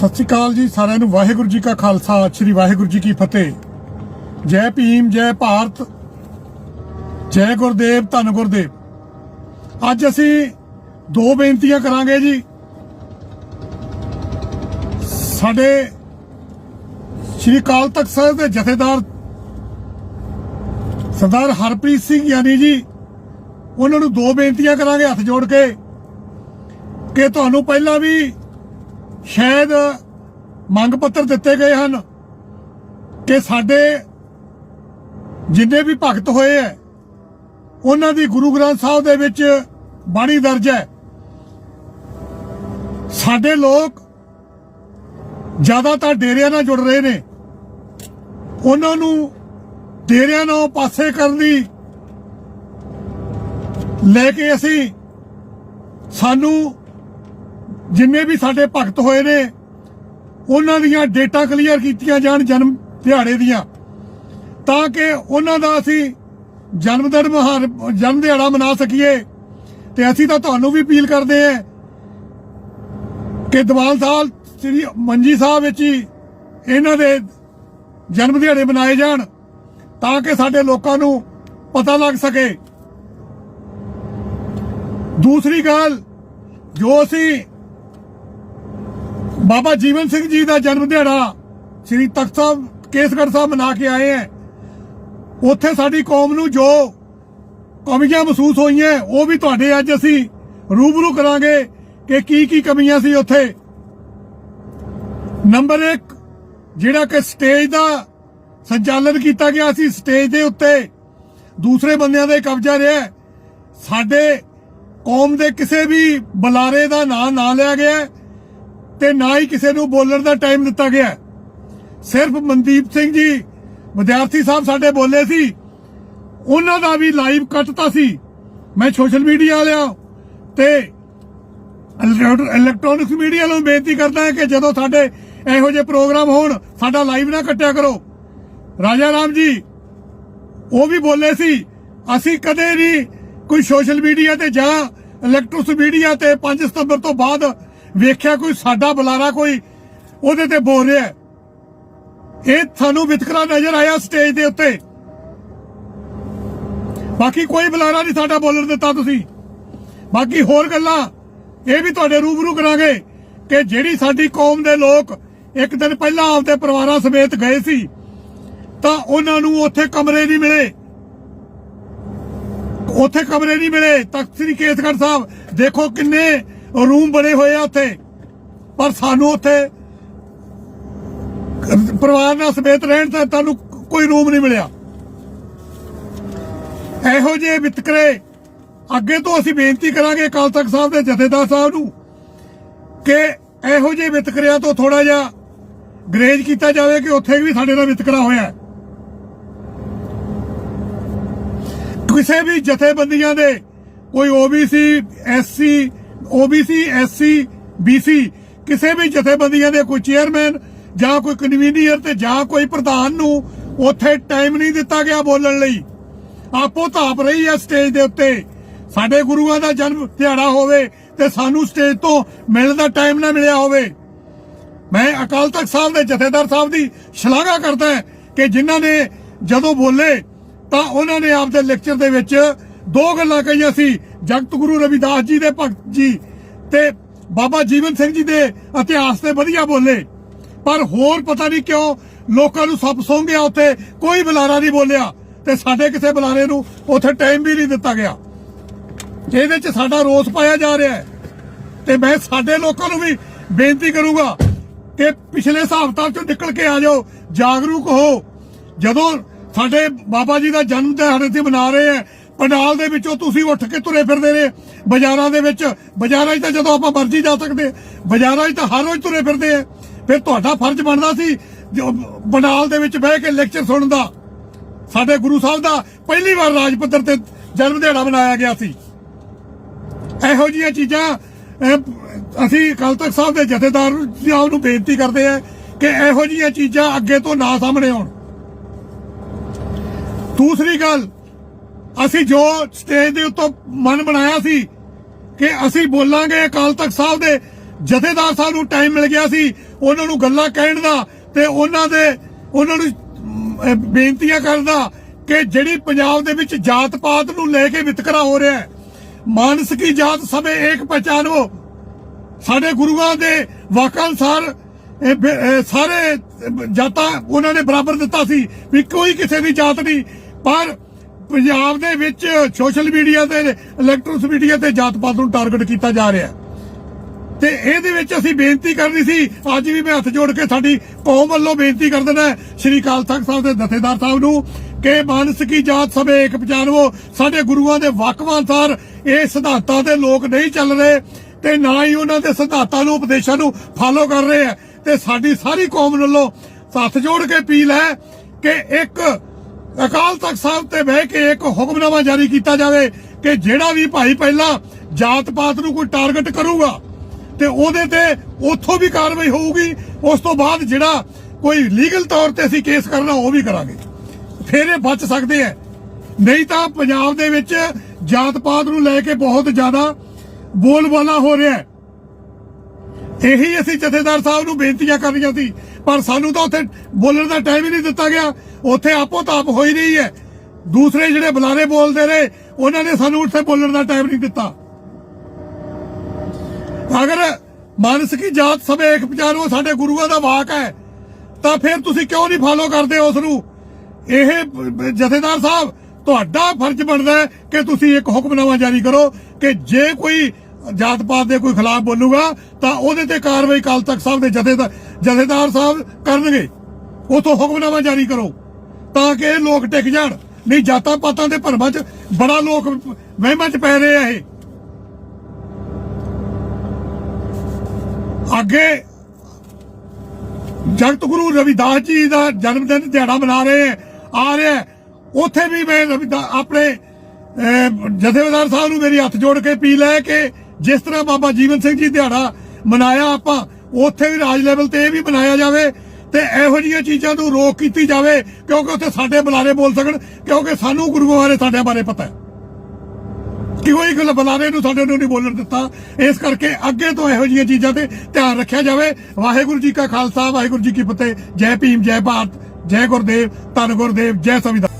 ਸਤਿ ਸ਼੍ਰੀ ਅਕਾਲ ਜੀ, ਸਾਰਿਆਂ ਨੂੰ ਵਾਹਿਗੁਰੂ ਜੀ ਕਾ ਖਾਲਸਾ, ਸ੍ਰੀ ਵਾਹਿਗੁਰੂ ਜੀ ਕੀ ਫਤਿਹ। ਜੈ ਭੀਮ, ਜੈ ਭਾਰਤ, ਜੈ ਗੁਰਦੇਵ, ਧੰਨ ਗੁਰਦੇਵ। ਅੱਜ ਅਸੀਂ ਦੋ ਬੇਨਤੀਆਂ ਕਰਾਂਗੇ ਜੀ। ਸਾਡੇ ਸ੍ਰੀ ਅਕਾਲ ਤਖਤ ਸਾਹਿਬ ਦੇ ਜਥੇਦਾਰ ਸਰਦਾਰ ਹਰਪ੍ਰੀਤ ਸਿੰਘ ਯਾਨੀ ਜੀ, ਉਹਨਾਂ ਨੂੰ ਦੋ ਬੇਨਤੀਆਂ ਕਰਾਂਗੇ ਹੱਥ ਜੋੜ ਕੇ ਕਿ ਤੁਹਾਨੂੰ ਪਹਿਲਾਂ ਵੀ ਸ਼ਾਇਦ ਮੰਗ ਪੱਤਰ ਦਿੱਤੇ ਗਏ ਹਨ ਕਿ ਸਾਡੇ ਜਿੰਨੇ ਵੀ ਭਗਤ ਹੋਏ ਐ ਉਹਨਾਂ ਦੀ ਗੁਰੂ ਗ੍ਰੰਥ ਸਾਹਿਬ ਦੇ ਵਿੱਚ ਬਾਣੀ ਦਰਜ ਹੈ। ਸਾਡੇ ਲੋਕ ਜ਼ਿਆਦਾਤਰ ਡੇਰਿਆਂ ਨਾਲ ਜੁੜ ਰਹੇ ਨੇ। ਉਹਨਾਂ ਨੂੰ ਡੇਰਿਆਂ ਨੂੰ ਪਾਸੇ ਕਰਨ ਦੀ ਲੈ ਕੇ ਅਸੀਂ ਸਾਨੂੰ ਜਿੰਨੇ ਵੀ ਸਾਡੇ ਭਗਤ ਹੋਏ ਨੇ, ਉਹਨਾਂ ਦੀਆਂ ਡੇਟਾ ਕਲੀਅਰ ਕੀਤੀਆਂ ਜਾਣ ਜਨਮ ਦਿਹਾੜੇ ਦੀਆਂ। ਤਾਂ ਕਿ ਉਹਨਾਂ ਦਾ ਅਸੀਂ ਜਨਮ ਦਿਨ ਮਹਾਨ, ਜਨਮ ਦਿਹਾੜਾ ਮਨਾ ਸਕੀਏ। ਤੇ ਅਸੀਂ ਤਾਂ ਤੁਹਾਨੂੰ ਵੀ ਅਪੀਲ ਕਰਦੇ ਹਾਂ ਕਿ ਦੀਵਾਨ ਸਾਹਿਬ, ਸ੍ਰੀ ਮੰਜੀ ਸਾਹਿਬ ਵਿੱਚ ਹੀ ਇਹਨਾਂ ਦੇ ਜਨਮ ਦਿਹਾੜੇ ਮਨਾਏ ਜਾਣ, ਤਾਂ ਕਿ ਸਾਡੇ ਲੋਕਾਂ ਨੂੰ ਪਤਾ ਲੱਗ ਸਕੇ। ਦੂਸਰੀ ਗੱਲ, ਜੋ ਅਸੀਂ ਬਾਬਾ ਜੀਵਨ ਸਿੰਘ ਜੀ ਦਾ ਜਨਮ ਦਿਹਾੜਾ ਸ੍ਰੀ ਤਖਤ ਸਾਹਿਬ, ਕੇਸਗੜ੍ਹ ਸਾਹਿਬ ਮਨਾ ਕੇ ਆਏ ਹੈ। ਉੱਥੇ ਸਾਡੀ ਕੌਮ ਨੂੰ ਜੋ ਕਮੀਆਂ ਮਹਿਸੂਸ ਹੋਈਆਂ, ਉਹ ਵੀ ਤੁਹਾਡੇ ਅੱਜ ਅਸੀਂ ਰੂਬਰੂ ਕਰਾਂਗੇ ਕਿ ਕੀ ਕੀ ਕਮੀਆਂ ਸੀ ਉੱਥੇ। ਨੰਬਰ 1 ਜਿਹੜਾ ਕਿ ਸਟੇਜ ਦਾ ਸੰਚਾਲਨ ਕੀਤਾ ਗਿਆ ਸੀ ਸਟੇਜ ਦੇ ਉੱਤੇ, ਦੂਸਰੇ ਬੰਦਿਆਂ ਦਾ ਕਬਜ਼ਾ ਰਿਹਾ ਸਾਡੇ ਕੌਮ ਦੇ ਕਿਸੇ ਵੀ ਬੁਲਾਰੇ ਦਾ ਨਾਂ ਨਾ ਲਿਆ ਗਿਆ ਤੇ ਨਾ ਹੀ ਕਿਸੇ ਨੂੰ ਬੋਲਣ ਦਾ ਟਾਈਮ ਦਿੱਤਾ ਗਿਆ। ਸਿਰਫ ਮਨਦੀਪ ਸਿੰਘ ਜੀ, ਵਿਦਿਆਰਥੀ ਸਾਹਿਬ ਸਾਡੇ ਬੋਲੇ ਸੀ। ਉਹਨਾਂ ਦਾ ਵੀ ਲਾਈਵ ਕੱਟਤਾ ਸੀ। ਮੈਂ ਸੋਸ਼ਲ ਮੀਡੀਆ ਵਾਲਿਆਂ ਤੇ ਇਲੈਕਟ੍ਰੋਨਿਕਸ ਮੀਡੀਆ ਨੂੰ ਬੇਨਤੀ ਕਰਦਾ ਹਾਂ ਕਿ ਜਦੋਂ ਸਾਡੇ ਇਹੋ ਜਿਹੇ ਪ੍ਰੋਗਰਾਮ ਹੋਣ, ਸਾਡਾ ਲਾਈਵ ਨਾ ਕੱਟਿਆ ਕਰੋ। ਰਾਜਾ ਰਾਮ ਜੀ, ਉਹ ਵੀ ਬੋਲੇ ਸੀ, ਅਸੀਂ ਕਦੇ ਵੀ ਕੋਈ ਸੋਸ਼ਲ ਮੀਡੀਆ ਤੇ ਜਾਂ ਇਲੈਕਟ੍ਰੋਨਿਕਸ ਮੀਡੀਆ ਤੇ 5 ਸਤੰਬਰ ਤੋਂ ਬਾਅਦ ਵੇਖਿਆ ਕੋਈ ਸਾਡਾ ਬੁਲਾਰਾ ਕੋਈ ਉਹਦੇ ਤੇ ਬੋਲ ਰਿਹਾ ਇਹ ਤੁਹਾਨੂੰ ਵਿਤਕਰਾ ਨਜ਼ਰ ਆਇਆ ਸਟੇਜ ਦੇ ਉੱਤੇ। ਬਾਕੀ ਕੋਈ ਬੁਲਾਰਾ ਨਹੀਂ ਸਾਡਾ ਬੋਲਣ ਦਿੱਤਾ ਤੁਸੀਂ। ਬਾਕੀ ਹੋਰ ਗੱਲਾਂ ਇਹ ਵੀ ਤੁਹਾਡੇ ਰੂਬਰੂ ਕਰਾਂਗੇ ਕਿ ਜਿਹੜੀ ਸਾਡੀ ਕੌਮ ਦੇ ਲੋਕ ਇੱਕ ਦਿਨ ਪਹਿਲਾਂ ਆਪਦੇ ਪਰਿਵਾਰਾਂ ਸਮੇਤ ਗਏ ਸੀ, ਤਾਂ ਉਹਨਾਂ ਨੂੰ ਉੱਥੇ ਕਮਰੇ ਨਹੀਂ ਮਿਲੇ। ਉੱਥੇ ਕਮਰੇ ਨਹੀਂ ਮਿਲੇ। ਤਖਤ ਸ੍ਰੀ ਕੇਸਗੜ੍ਹ ਸਾਹਿਬ, ਦੇਖੋ ਕਿੰਨੇ ਰੂਮ ਬਣੇ ਹੋਏ ਆ ਉੱਥੇ। ਪਰ ਸਾਨੂੰ ਉੱਥੇ ਪਰਿਵਾਰ ਨਾਲ ਸਮੇਤ ਰਹਿਣ ਤਾਂ ਤੁਹਾਨੂੰ ਕੋਈ ਰੂਮ ਨਹੀਂ ਮਿਲਿਆ। ਇਹੋ ਜਿਹੇ ਵਿਤਕਰੇ ਅੱਗੇ ਤੋਂ ਅਸੀਂ ਬੇਨਤੀ ਕਰਾਂਗੇ ਅਕਾਲ ਤਖਤ ਸਾਹਿਬ ਦੇ ਜਥੇਦਾਰ ਸਾਹਿਬ ਨੂੰ ਕਿ ਇਹੋ ਜਿਹੇ ਵਿਤਕਰਿਆਂ ਤੋਂ ਥੋੜਾ ਜਿਹਾ ਗਰੇਜ ਕੀਤਾ ਜਾਵੇ ਕਿ ਉੱਥੇ ਵੀ ਸਾਡੇ ਨਾਲ ਵਿਤਕਰਾ ਹੋਇਆ ਕਿਸੇ ਵੀ ਜਥੇਬੰਦੀਆਂ ਦੇ ਕੋਈ OBC SC OBC SC BC ਕਿਸੇ ਵੀ ਜਥੇਬੰਦੀਆਂ ਦੇ ਕੋਈ ਚੇਅਰਮੈਨ ਜਾਂ ਕੋਈ ਕਨਵੀਨਰ ਤੇ ਜਾਂ ਕੋਈ ਪ੍ਰਧਾਨ ਨੂੰ ਉੱਥੇ ਟਾਈਮ ਨਹੀਂ ਦਿੱਤਾ ਗਿਆ ਬੋਲਣ ਲਈ। ਆਪੋ ਧਾਪ ਰਹੀ ਹੈ ਸਟੇਜ ਦੇ ਉੱਤੇ। ਸਾਡੇ ਗੁਰੂਆਂ ਦਾ ਜਨਮ ਦਿਹਾੜਾ ਹੋਵੇ ਤੇ ਸਾਨੂੰ ਸਟੇਜ ਤੋਂ ਮਿਲਣ ਦਾ ਟਾਈਮ ਨਾ ਮਿਲਿਆ ਹੋਵੇ। ਮੈਂ ਅਕਾਲ ਤਖਤ ਸਾਹਿਬ ਦੇ ਜਥੇਦਾਰ ਸਾਹਿਬ ਦੀ ਸ਼ਲਾਘਾ ਕਰਦਾ ਕਿ ਜਿਨ੍ਹਾਂ ਨੇ ਜਦੋਂ ਬੋਲੇ ਤਾਂ ਉਹਨਾਂ ਨੇ ਆਪਦੇ ਲੈਕਚਰ ਦੇ ਵਿੱਚ ਦੋ ਗੱਲਾਂ ਕਹੀਆਂ ਸੀ, ਜਗਤ ਗੁਰੂ ਰਵਿਦਾਸ ਜੀ ਦੇ ਭਗਤ ਜੀ ਤੇ ਬਾਬਾ ਜੀਵਨ ਸਿੰਘ ਜੀ ਦੇ ਇਤਿਹਾਸ ਤੇ ਵਧੀਆ ਬੋਲੇ। ਪਰ ਹੋਰ ਪਤਾ ਨਹੀਂ ਕਿਉਂ ਲੋਕਾਂ ਨੂੰ ਸੱਪ ਸੌਂ ਗਿਆ ਉੱਥੇ, ਕੋਈ ਬੁਲਾਰਾ ਨਹੀਂ ਬੋਲਿਆ ਤੇ ਸਾਡੇ ਕਿਸੇ ਬੁਲਾਰੇ ਨੂੰ ਉੱਥੇ ਟਾਈਮ ਵੀ ਨਹੀਂ ਦਿੱਤਾ ਗਿਆ। ਇਹਦੇ 'ਚ ਸਾਡਾ ਰੋਸ ਪਾਇਆ ਜਾ ਰਿਹਾ ਹੈ। ਤੇ ਮੈਂ ਸਾਡੇ ਲੋਕਾਂ ਨੂੰ ਵੀ ਬੇਨਤੀ ਕਰੂੰਗਾ ਕਿ ਪਿਛਲੇ ਹਿਸਾਬ ਚੋਂ ਨਿਕਲ ਕੇ ਆ ਜਾਓ, ਜਾਗਰੂਕ ਹੋ। ਜਦੋਂ ਸਾਡੇ ਬਾਬਾ ਜੀ ਦਾ ਜਨਮ ਦਿਹਾੜੇ ਤੇ ਮਨਾ ਰਹੇ ਆ ਪੰਡਾਲ ਦੇ ਵਿੱਚੋਂ ਤੁਸੀਂ ਉੱਠ ਕੇ ਤੁਰੇ ਫਿਰਦੇ ਨੇ, ਬਾਜ਼ਾਰਾਂ ਦੇ ਵਿੱਚ। ਬਾਜ਼ਾਰਾਂ 'ਚ ਤਾਂ ਜਦੋਂ ਆਪਾਂ ਮਰਜ਼ੀ ਜਾ ਸਕਦੇ, ਬਾਜ਼ਾਰਾਂ 'ਚ ਤਾਂ ਹਰ ਰੋਜ਼ ਤੁਰੇ ਫਿਰਦੇ ਆ। ਫਿਰ ਤੁਹਾਡਾ ਫਰਜ਼ ਬਣਦਾ ਸੀ, ਜੋ ਪੰਡਾਲ ਦੇ ਵਿੱਚ ਬਹਿ ਕੇ ਲੈਕਚਰ ਸੁਣਨ ਦਾ। ਸਾਡੇ ਗੁਰੂ ਸਾਹਿਬ ਦਾ ਪਹਿਲੀ ਵਾਰ ਰਾਜ ਪੱਧਰ ਤੇ ਜਨਮ ਦਿਹਾੜਾ ਮਨਾਇਆ ਗਿਆ ਸੀ। ਇਹੋ ਜਿਹੀਆਂ ਚੀਜ਼ਾਂ ਅਸੀਂ ਅਕਾਲ ਤਖਤ ਸਾਹਿਬ ਦੇ ਜਥੇਦਾਰ ਸਾਹਿਬ ਨੂੰ ਬੇਨਤੀ ਕਰਦੇ ਆ ਕਿ ਇਹੋ ਜਿਹੀਆਂ ਚੀਜ਼ਾਂ ਅੱਗੇ ਤੋਂ ਨਾ ਸਾਹਮਣੇ ਆਉਣ। ਦੂਸਰੀ ਗੱਲ ਅਸੀਂ ਜੋ ਸਟੇਜ ਦੇ ਉੱਤੋਂ ਮਨ ਬਣਾਇਆ ਸੀ ਕਿ ਅਸੀਂ ਬੋਲਾਂਗੇ ਅਕਾਲ ਤਖਤ ਸਾਹਿਬ ਦੇ, ਜਥੇਦਾਰ ਸਾਹਿਬ ਨੂੰ ਟਾਈਮ ਮਿਲ ਗਿਆ ਸੀ, ਉਹਨਾਂ ਨੂੰ ਗੱਲਾਂ ਕਹਿਣ ਦਾ ਤੇ ਉਹਨਾਂ ਦੇ, ਉਹਨਾਂ ਨੂੰ ਬੇਨਤੀਆਂ ਕਰਨ ਦਾ ਕਿ ਜਿਹੜੀ ਪੰਜਾਬ ਦੇ ਵਿੱਚ ਜਾਤ ਪਾਤ ਨੂੰ ਲੈ ਕੇ ਵਿਤਕਰਾ ਹੋ ਰਿਹਾ ਹੈ ਮਾਨਸ ਜਾਤ ਸਭੇ ਏਕ ਪਛਾਨੋ ਸਾਡੇ ਗੁਰੂਆਂ ਦੇ ਵਾਕਾਂ ਅਨੁਸਾਰ ਸਾਰੇ ਜਾਤਾਂ ਉਹਨਾਂ ਨੇ ਬਰਾਬਰ ਦਿੱਤਾ ਸੀ ਵੀ ਕੋਈ ਕਿਸੇ ਦੀ ਜਾਤ ਨਹੀਂ, ਪਰ ਪੰਜਾਬ ਦੇ ਵਿੱਚ ਸੋਸ਼ਲ ਮੀਡੀਆ ਤੇ ਇਲੈਕਟ੍ਰੋਨਿਕਸ ਮੀਡੀਆ ਤੇ ਜਾਤ ਪਾਤ ਨੂੰ ਟਾਰਗੇਟ ਕੀਤਾ ਜਾ ਰਿਹਾ ਹੈ। ਤੇ ਇਹਦੇ ਵਿੱਚ ਅਸੀਂ ਬੇਨਤੀ ਕਰਨੀ ਸੀ, ਅੱਜ ਵੀ ਮੈਂ ਹੱਥ ਜੋੜ ਕੇ ਸਾਡੀ ਕੌਮ ਵੱਲੋਂ ਬੇਨਤੀ ਕਰ ਦਿੰਦਾ ਸ਼੍ਰੀ ਅਕਾਲ ਤਖਤ ਸਾਹਿਬ ਦੇ ਜਥੇਦਾਰ ਸਾਹਿਬ ਨੂੰ ਕਿ ਮਾਨਸ ਕੀ ਜਾਤ ਸਭੇ ਇੱਕ ਪਛਾਣਵੋ। ਸਾਡੇ ਗੁਰੂਆਂ ਦੇ ਵਕਵਾਂ ਅਨੁਸਾਰ ਇਹ ਸਿਧਾਂਤਾਂ ਤੇ ਲੋਕ ਨਹੀਂ ਚੱਲ ਰਹੇ ਤੇ ਨਾ ਹੀ ਉਹਨਾਂ ਦੇ ਸਿਧਾਂਤਾਂ ਨੂੰ, ਉਪਦੇਸ਼ਾਂ ਨੂੰ ਫਾਲੋ ਕਰ ਰਹੇ ਆ ਤੇ ਸਾਡੀ ਸਾਰੀ ਕੌਮ ਵੱਲੋਂ ਹੱਥ ਜੋੜ ਕੇ ਅਪੀਲ ਹੈ ਕਿ ਇੱਕ ਅਕਾਲ ਤਖਤ ਸਾਹਿਬ ਤੇ ਬਹਿ ਕੇ ਇੱਕ ਹੁਕਮਨਾਮਾ ਜਾਰੀ ਕੀਤਾ ਜਾਵੇ ਕਿ ਜਿਹੜਾ ਵੀ ਭਾਈ ਪਹਿਲਾਂ ਜਾਤ ਪਾਤ ਨੂੰ ਕੋਈ ਟਾਰਗੇਟ ਕਰੂਗਾ ਤੇ ਉਹਦੇ ਤੇ ਉੱਥੋਂ ਵੀ ਕਾਰਵਾਈ ਹੋਊਗੀ, ਉਸ ਤੋਂ ਬਾਅਦ ਜਿਹੜਾ ਕੋਈ ਲੀਗਲ ਤੌਰ ਤੇ ਅਸੀਂ ਕੇਸ ਕਰਨਾ ਉਹ ਵੀ ਕਰਾਂਗੇ। ਫਿਰ ਇਹ ਬਚ ਸਕਦੇ ਆ ਨਹੀਂ ਤਾਂ ਪੰਜਾਬ ਦੇ ਵਿੱਚ ਜਾਤ ਪਾਤ ਨੂੰ ਲੈ ਕੇ ਬਹੁਤ ਜ਼ਿਆਦਾ ਬੋਲਬਾਲਾ ਹੋ ਰਿਹਾ ਹੈ। ਇਹੀ ਅਸੀਂ ਜਥੇਦਾਰ ਸਾਹਿਬ ਨੂੰ ਬੇਨਤੀਆਂ ਕਰਨੀਆਂ ਸੀ ਪਰ ਸਾਨੂੰ ਤਾਂ ਉੱਥੇ ਬੋਲਣ ਦਾ ਟਾਈਮ ਹੀ ਨਹੀਂ ਦਿੱਤਾ ਗਿਆ। ਉੱਥੇ ਆਪੋ ਤਾਪ ਹੋਈ ਰਹੀ ਹੈ। ਦੂਸਰੇ ਜਿਹੜੇ ਬੁਲਾਰੇ ਬੋਲਦੇ ਰਹੇ, ਉਹਨਾਂ ਨੇ ਸਾਨੂੰ ਉੱਥੇ ਬੋਲਣ ਦਾ ਟਾਈਮ ਨਹੀਂ ਦਿੱਤਾ। ਅਗਰ ਮਾਨਸ ਜਾਤ ਸਭੇ ਇੱਕ ਪਛਾਣੋ ਸਾਡੇ ਗੁਰੂਆਂ ਦਾ ਵਾਕ ਹੈ, ਤਾਂ ਫਿਰ ਤੁਸੀਂ ਕਿਉਂ ਨਹੀਂ ਫਾਲੋ ਕਰਦੇ ਉਸ ਨੂੰ? ਇਹ ਜਥੇਦਾਰ ਸਾਹਿਬ, ਤੁਹਾਡਾ ਫਰਜ਼ ਬਣਦਾ ਹੈ ਕਿ ਤੁਸੀਂ ਇੱਕ ਹੁਕਮਨਾਮਾ ਜਾਰੀ ਕਰੋ ਕਿ ਜੇ ਕੋਈ ਜਾਤ ਪਾਤ ਦੇ ਕੋਈ ਖਿਲਾਫ ਬੋਲੂਗਾ, ਤਾਂ ਉਹਦੇ ਤੇ ਕਾਰਵਾਈ ਕਾਲ ਤੱਕ ਸਾਹਿਬ ਦੇ ਜਥੇਦਾਰ ਜਥੇਦਾਰ ਸਾਹਿਬ ਕਰਨਗੇ। ਉਥੋਂ ਹੁਕਮਨਾਮਾ ਜਾਰੀ ਕਰੋ ਤਾਂ ਕਿ ਇਹ ਲੋਕ ਟਿਕ ਜਾਣ। ਨਹੀਂ ਜਾਤਾਂ ਪਾਤਾਂ ਦੇ ਭਰਮਾਂ 'ਚ ਬੜਾ ਲੋਕ ਵਹਿਮਾਂ 'ਚ ਪੈ ਰਹੇ ਆ ਇਹ। ਅੱਗੇ ਜਗਤ ਗੁਰੂ ਰਵਿਦਾਸ ਜੀ ਦਾ ਜਨਮ ਦਿਨ ਦਿਹਾੜਾ ਮਨਾ ਰਹੇ ਹੈ ਆ ਰਿਹਾ ਹੈ। ਉੱਥੇ ਵੀ ਮੈਂ ਰਵਿਦਾਸ ਆਪਣੇ ਅਹ, ਜਥੇਦਾਰ ਸਾਹਿਬ ਨੂੰ ਮੇਰੀ ਹੱਥ ਜੋੜ ਕੇ ਅਪੀਲ ਹੈ ਕਿ ਜਿਸ ਤਰ੍ਹਾਂ ਬਾਬਾ ਜੀਵਨ ਸਿੰਘ ਜੀ ਦਿਹਾੜਾ ਮਨਾਇਆ ਆਪਾਂ ਉੱਥੇ ਵੀ ਰਾਜ ਲੈਵਲ ਤੇ ਇਹ ਵੀ ਬਣਾਇਆ ਜਾਵੇ ਤੇ ਇਹੋ ਜਿਹੀਆਂ ਚੀਜ਼ਾਂ ਨੂੰ ਰੋਕ ਕੀਤੀ ਜਾਵੇ, ਕਿਉਂਕਿ ਉੱਥੇ ਸਾਡੇ ਬੁਲਾਰੇ ਬੋਲ ਸਕਣ, ਕਿਉਂਕਿ ਸਾਨੂੰ ਗੁਰੂਆਂ ਬਾਰੇ ਸਾਡੇ ਬਾਰੇ ਪਤਾ ਹੈ। ਕਿ ਕੋਈ ਗੱਲ ਬੁਲਾਰੇ ਨੂੰ ਸਾਡੇ ਨੂੰ ਨਹੀਂ ਬੋਲਣ ਦਿੱਤਾ? ਇਸ ਕਰਕੇ ਅੱਗੇ ਤੋਂ ਇਹੋ ਜਿਹੀਆਂ ਚੀਜ਼ਾਂ ਤੇ ਧਿਆਨ ਰੱਖਿਆ ਜਾਵੇ। ਵਾਹਿਗੁਰੂ ਜੀ ਕਾ ਖਾਲਸਾ, ਵਾਹਿਗੁਰੂ ਜੀ ਕੀ ਫਤਿਹ। ਜੈ ਭੀਮ, ਜੈ ਭਾਰਤ, ਜੈ ਗੁਰਦੇਵ, ਧੰਨ ਗੁਰਦੇਵ, ਜੈ ਸੰਵਿਧਾਨ।